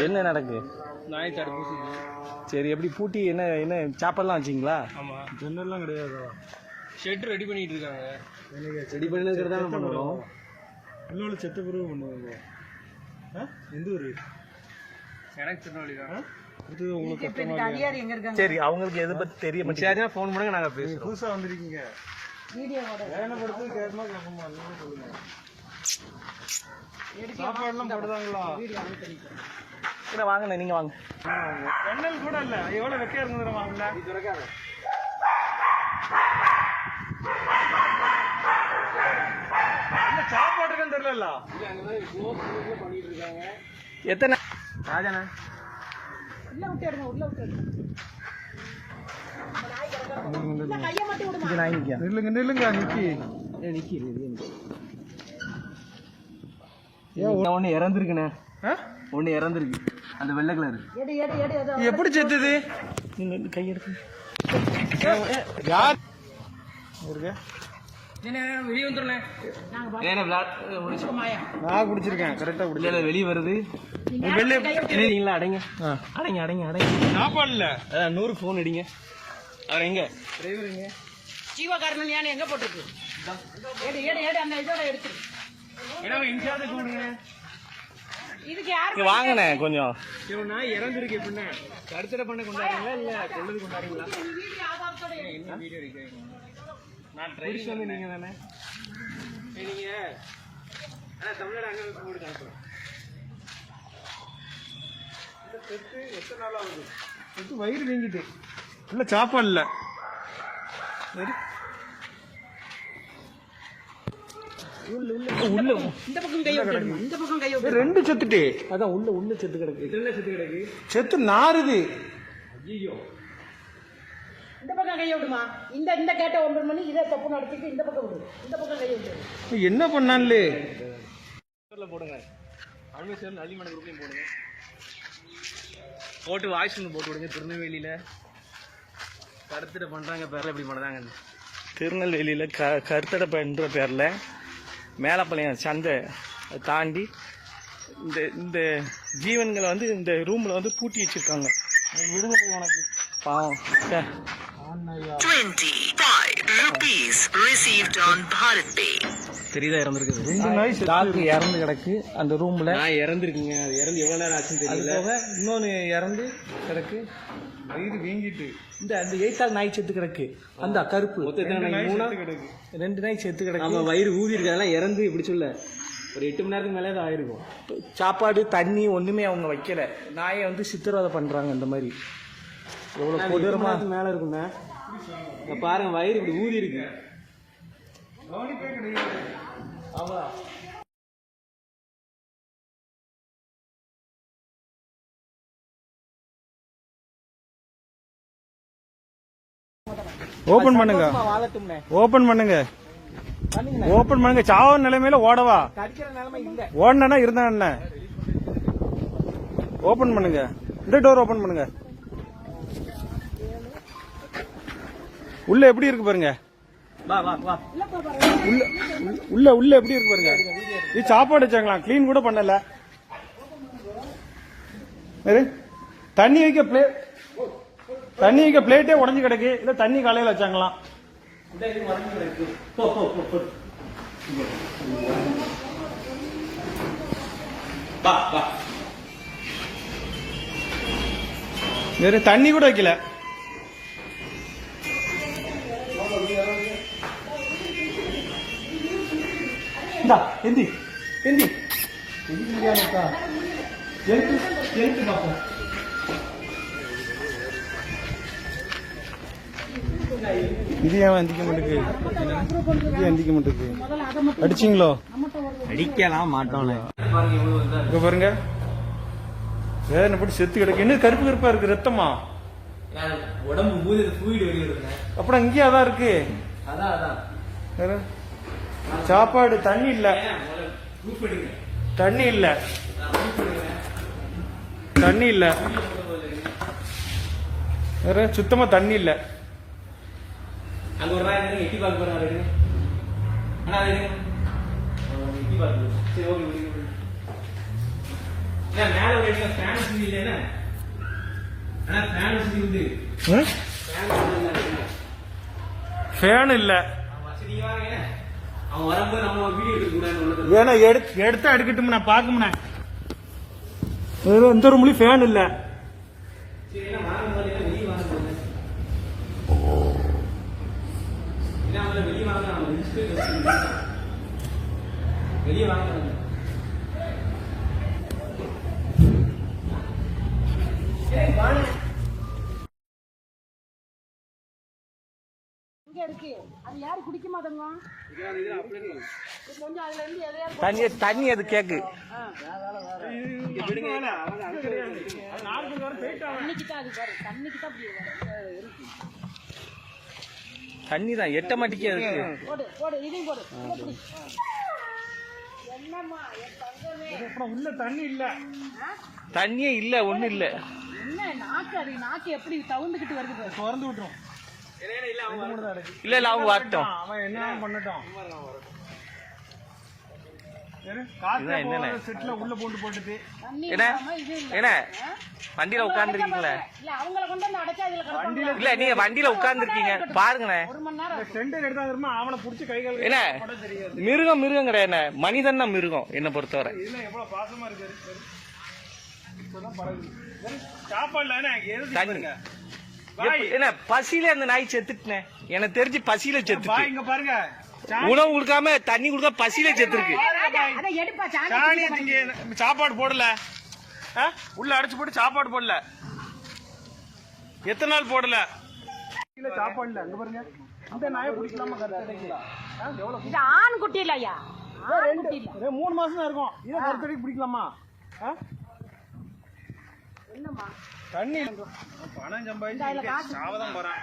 என்ன நடக்கு நாய் தடுப்பூசி சரி எப்படி பூட்டி என்ன என்ன சாப்பாடுலாம் வச்சிங்களா ஆமா ஜன்னல்லாம் கிடையாதா ஷெட் ரெடி பண்ணிட்டு இருக்காங்க ரெடி பண்ணிருக்கிறதா பண்ணுறோம் இல்லை செத்த பிறகு பண்ணுவாங்க ஆ எந்த ஊர் எனக்கு திருநெல்வேலி தான் உங்களுக்கு கஷ்டமா சரி அவங்களுக்கு எதை பத்தி தெரிய மாட்டேங்குது ஃபோன் பண்ணுங்க நாங்க பேசுறோம் புதுசாக வந்திருக்கீங்க வேலைப்படுத்து கேட்கமா கேட்கமா நீங்க சொல்லுங்க சாப்பாடுலாம் போடுதாங்களா இல்லை வாங்கண்ணே நீங்கள் வாங்க. ஜன்னல் கூட இல்ல. எவ்வளவு வெக்கையா இருந்தது வாங்கல இல்ல சாப்பாட்டுக்கும் தெரியல எத்தனை? ராஜாண்ணா. இது நில்லுங்க நில்லுங்க நிக்கி. ஒன்று இறந்துருக்குண்ணே. ஆ? ஒன்று இறந்துருக்கு. அந்த வெள்ளை கலர் எப்படி செத்துது? நீங்கள் கையெடுத்து யார்? ஊருங்க வெளியே வருது. அடைங்க. அடைங்க அடைங்க அடைங்க. சாப்பாடு இல்ல. அதான் நூறு ஃபோன் அடிங்க. அவர் எங்க? ஜீவகாரணம் யானை எங்க போட்டுருக்கு? ஏடு ஏடு ஏடு அந்த இதோட எடுத்துரு. வாங்கண்ணே கொஞ்சம். இறந்துருக்கு எப்படின்னா கருத்தடை பண்ண கொண்டாடுறீங்களா இல்ல கொள்ளது கொண்டாடுறீங்களா? என்ன வீடியோ நான் ட்ரைவிங் வந்து நீங்க தானே? நீங்க. ஆனா தமிழ்நாடு அங்க போட்டு காட்டுறோம் செத்து வயிறு வீங்கிட்டு இல்ல சாப்பாடு இல்ல. உள்ள இந்த பக்கம் கையை விட்டுடுமா? இந்த பக்கம் கையை விட்டு ரெண்டு செத்துட்டு. அதான் உள்ள உள்ள செத்து கிடக்கு. செத்து கிடக்கு. செத்து நாறுது. ஐயோ இந்த பக்கம் கையை விடுமா இந்த இந்த கேட்ட ஒன்பது மணி இதை தப்பு நடத்திட்டு இந்த பக்கம் விடு. இந்த பக்கம் கையை விட்டு. என்ன பண்ணான்லே? போடுங்க. அவங்க சேர்ந்து அள்ளிமலை குரூப்லையும் போடுங்க. போட்டு வாய்ஸ் ஒன்று போட்டு விடுங்க. திருநெல்வேலியில் கருத்தடை பண்ணுறாங்க பேரில் இப்படி பண்ணுறாங்க திருநெல்வேலியில் க கருத்தடை பண்ணுற பேரில் மேலப்பாளையம் சந்தை தாண்டி இந்த இந்த ஜீவன்களை வந்து இந்த ரூமில் வந்து பூட்டி வச்சுருக்காங்க விடுதலை போய் உனக்கு பாவம் ச்சே. 25 rupees received on Bharat Pay. தெரியுதா இறந்துருக்குது. ரெண்டு நாய் டாக்கு இறந்து கிடக்கு அந்த ரூமில். நான் இறந்துருக்குங்க. அது இறந்து எவ்வளவு நேரம் ஆச்சுன்னு அது தெரியல போக இன்னொன்று இறந்து கிடக்கு. வயிறு வீங்கிட்டு. இந்த அந்த எய்த்தால் நாய் செத்து கிடக்கு. அந்த கருப்பு. மொத்தம் எத்தனை நாய் மூணா? செத்து கிடக்கு. ரெண்டு நாய் செத்து கிடக்கு. நம்ம வயிறு ஊதி இருக்கதெல்லாம் இறந்து இப்படி சொல்ல. ஒரு எட்டு மணி நேரத்துக்கு மேலே தான் ஆயிருக்கும். சாப்பாடு தண்ணி ஒண்ணுமே அவங்க வைக்கல. நாயை வந்து சித்திரவதை பண்றாங்க இந்த மாதிரி. எவ்வளவு கொடூரமா. மேலே இருக்குங்க இங்க பாருங்க வயிறு இப்படி ஊதி இருக்கு. ஓபன் பண்ணுங்க. வாழட்டும்னே. ஓபன் பண்ணுங்க. பண்ணுங்க. ஓபன் பண்ணுங்க. சாவ நிலைமையில ஓடவா? கடிக்கிற நிலைமை இல்ல. ஓடனா இருந்தா என்ன? ஓபன் பண்ணுங்க. இந்த டோர் ஓபன் பண்ணுங்க. உள்ள எப்படி இருக்கு பாருங்க? உள்ள உள்ள- எப்படி இருக்கு பாருங்க? இது சாப்பாடு வச்சாங்களா க்ளீன் கூட பண்ணல. தண்ணி வைக்க பிளே தண்ணி வைக்க பிளேட்டே உடைஞ்சு கிடக்கு. இல்ல தண்ணி காலையில வச்சாங்களாம். தண்ணி கூட வைக்கல. இந்தா எந்தி எந்தி. எந்தி முடியாமக்கா எழுத்து எழுத்து பார்ப்போம். இது ஏன் எந்திக்க மாட்டேங்குது? இது எந்திக்க மாட்டேங்குது. அடிச்சிங்களோ? அடிக்கலாம் மாட்டோம்ல. இங்க பாருங்க. வேதனை போட்டு செத்து கிடக்கு. என்ன கருப்பு கருப்பா இருக்கு ரத்தமா? உடம்பு ஊதி தூக்கிட்டு வெளியே வருதுங்க அப்புறம் இங்கேயே அதான் இருக்கு. அதான் அதான். வேற? சாப்பாடு தண்ணி இல்ல. தண்ணி இல்ல. தண்ணி இல்ல. வேற சுத்தமா தண்ணி இல்ல. ஃபேன் இல்ல ஏன்னா எடுத்து எடுத்தா எடுக்கட்டும் நான் பார்க்கும்ண்ணே எந்த ரூம்லயும் ஃபேன் இல்ல. வாங்க வெளியே வாங்க அவங்க இன்ஸ்பெக்டர் வெளியே வாங்க இங்க இருக்கு. அது யாரு குடிக்க மாட்டோங்க கொஞ்சம் அதுல இருந்து எதையாவது தண்ணி தண்ணி அது கேக்கு. தண்ணி தான் எட்ட மாட்டிக்கே இருக்கு. போடு போடு இதையும் போடு. இதை பிடி. என்னம்மா என் தங்கமே. அப்புறம் உள்ள தண்ணி இல்ல தண்ணியே இல்ல ஒண்ணும் இல்ல. என்ன நாக்கு அது நாக்கு எப்படி தவுந்துக்கிட்டு வருது. திறந்து விட்டுரும். இல்ல இல்ல அவங்க வரட்டும். அவன் என்ன பண்ணட்டும்? வண்டியில உட்கார்ந்துருக்கீங்களே? இல்ல அவங்கள கொண்டு வந்து அடைச்சா இதுல கிடப்பாங்க. இல்ல நீங்க வண்டியில உட்கார்ந்துருக்கீங்க. கால் என்ன? மிருகம் மிருகம் கிடையாது. மனிதன் தான் மிருகம் என்ன பொறுத்தவரை. சாப்பாடுல என்ன பசியில அந்த நாய் செத்துட்டுனே? எனக்கு தெரிஞ்சு பசியில பா செத்துட்டு. இங்க பாருங்க. உணவு கொடுக்காம தண்ணி கொடுக்காம பசியில செத்துருக்கு. சாப்பாடு போடல? உள்ள அடைச்சு போட்டு சாப்பாடு போடல. எத்தனை நாள் போடல? இல்ல சாப்பாடு இல்ல அங்க பாருங்க. இந்த நாயை பிடிக்கலாமா இது ஆண் குட்டி மூணு மாசம் தான் இருக்கும். இதை கருத்தடைக்கு பிடிக்கலாமா தண்ணி. பணம் சம்பாதிச்சு சாவதான் போறான்.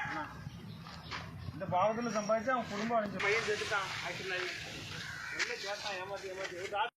இந்த பாவத்துல சம்பாதிச்சு அவன் குடும்பம் அழிஞ்சு பையன் செத்துட்டான். ஆக்சுவலா என்ன கேட்டான் ஏமாத்தி ஏமாத்தி?